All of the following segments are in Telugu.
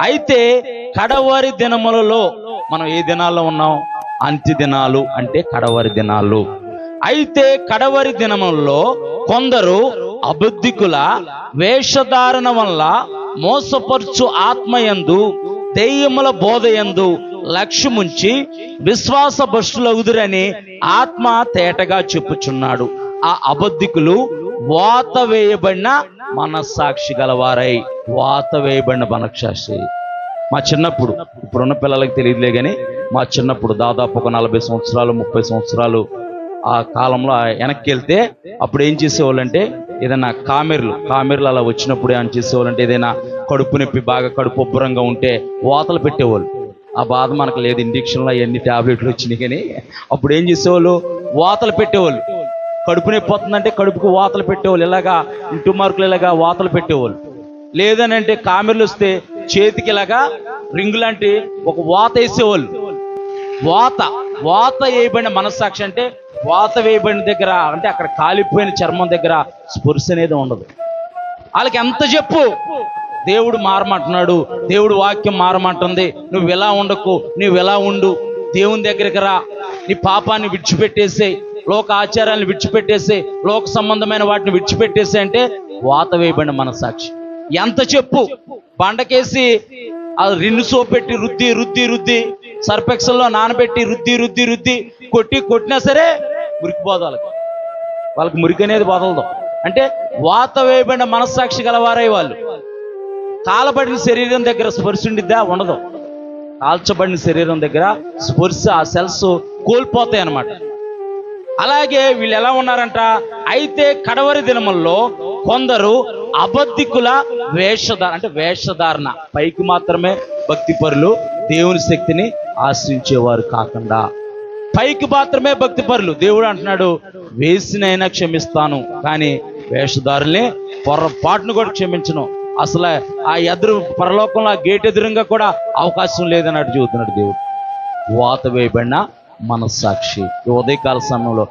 అయితే కడవారి దినములలో మనం ఏ దినాల్లో ఉన్నాం? అంత్య దినాలు అంటే కడవరి దినాలు. అయితే కడవరి దినములలో కొందరు అబుద్ధికుల వేషధారణ వల్ల మోసపరుచు ఆత్మయందు దెయ్యముల బోధయందు లక్ష్యముంచి విశ్వాస భ్రష్టులగుదురని ఆత్మ తేటగా చెప్పుచున్నాడు. ఆ అబద్ధికులు వాత వేయబడిన మనస్సాక్షి గలవారై వాత వేయబడిన మనస్సాక్షి మా చిన్నప్పుడు ఇప్పుడున్న పిల్లలకి తెలియదులే కానీ మా చిన్నప్పుడు దాదాపు ఒక నలభై సంవత్సరాలు ముప్పై సంవత్సరాలు ఆ కాలంలో వెనక్కి వెళ్తే అప్పుడు ఏం చేసేవాళ్ళంటే ఏదైనా కామెర్లు కామెర్లు అలా వచ్చినప్పుడు ఏం చేసేవాళ్ళంటే ఏదైనా కడుపు నొప్పి బాగా కడుపు ఉబ్బరంగా ఉంటే వాతలు పెట్టేవాళ్ళు. ఆ బాధ మనకు లేదు ఇంజక్షన్లో ఎన్ని టాబ్లెట్లు వచ్చినాయి కానీ అప్పుడు ఏం చేసేవాళ్ళు? వాతలు పెట్టేవాళ్ళు. కడుపు నొప్పి వస్తుందంటే కడుపుకు వాతలు పెట్టేవాళ్ళు. ఇలాగా ఇంటి మార్కులు ఇలాగా వాతలు పెట్టేవాళ్ళు. లేదని అంటే కామెర్లు వస్తే చేతికి ఇలాగా రింగు లాంటి ఒక వాత వేసేవాళ్ళు. వాత వాత వేయబడిన మనస్సాక్షి అంటే వాత వేయబడిన దగ్గర అంటే అక్కడ కాలిపోయిన చర్మం దగ్గర స్పృశ అనేది ఉండదు. వాళ్ళకి ఎంత చెప్పు? దేవుడు మారమంటున్నాడు దేవుడు వాక్యం మారమంటుంది నువ్వు ఎలా ఉండకు నువ్వు ఎలా ఉండు దేవుని దగ్గరికి రా నీ పాపాన్ని విడిచిపెట్టేసే లోక ఆచారాలను విడిచిపెట్టేసి లోక సంబంధమైన వాటిని విడిచిపెట్టేసి అంటే వాత వేయబడిన మనసాక్షి ఎంత చెప్పు? బండకేసి ఆ రిన్ను సోప్ పెట్టి రుద్ది రుద్ది రుద్ది సర్పెక్సల్లో నానబెట్టి రుద్ది రుద్ది రుద్ది కొట్టి కొట్టినా సరే మురికి వాళ్ళకి వాళ్ళకి మురికి అనేది బదలదు. అంటే వాత వేయబడిన మనస్సాక్షి గలవారై వాళ్ళు. కాలబడిన శరీరం దగ్గర స్పర్శ ఉండిద్దా? ఉండదు. కాల్చబడిన శరీరం దగ్గర స్పర్శ ఆ సెల్స్ కోల్పోతాయి అన్నమాట. అలాగే వీళ్ళు ఎలా ఉన్నారంట? అయితే కడవరి దినముల్లో కొందరు అబద్ధికుల వేషధార అంటే వేషధారణ. పైకి మాత్రమే భక్తి పరులు దేవుని శక్తిని ఆశ్రయించేవారు కాకుండా. పైకి మాత్రమే భక్తి పరులు దేవుడు అంటున్నాడు వేసినైనా క్షమిస్తాను కానీ వేషధారులే పొరపాటును కూడా క్షమించను. అసలు ఆ ఎదురు పరలోకంలో ఆ గేట్ ఎదురుగా కూడా అవకాశం లేదన్నట్టు చెబుతున్నాడు దేవుడు. వాత వేయబడిన మనస్సాక్షి. ఈ ఉదయకాల సమయంలో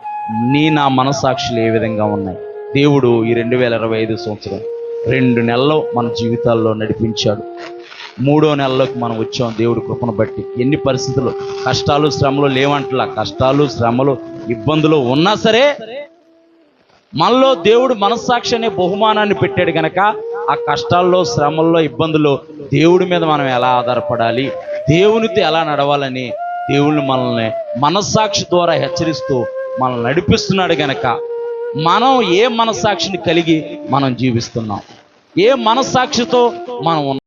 నీ నా మనస్సాక్షులు ఏ విధంగా ఉన్నాయి? దేవుడు ఈ రెండు వేల ఇరవై ఐదు సంవత్సరం రెండు నెలలు మన జీవితాల్లో నడిపించాడు. మూడో నెలలోకి మనం వచ్చాం దేవుడి కృపను బట్టి. ఎన్ని పరిస్థితులు? కష్టాలు శ్రమలు లేవంటలా. కష్టాలు శ్రమలు ఇబ్బందులు ఉన్నా సరే మనలో దేవుడు మనస్సాక్షి అనే బహుమానాన్ని పెట్టాడు గనక ఆ కష్టాల్లో శ్రమల్లో ఇబ్బందుల్లో దేవుడి మీద మనం ఎలా ఆధారపడాలి? దేవునితో ఎలా నడవాలని దేవుళ్ళు మనల్ని మనస్సాక్షి ద్వారా హెచ్చరిస్తూ మనల్ని నడిపిస్తున్నాడు గనక మనం ఏ మనస్సాక్షిని కలిగి మనం జీవిస్తున్నాం? ఏ మనస్సాక్షితో మనం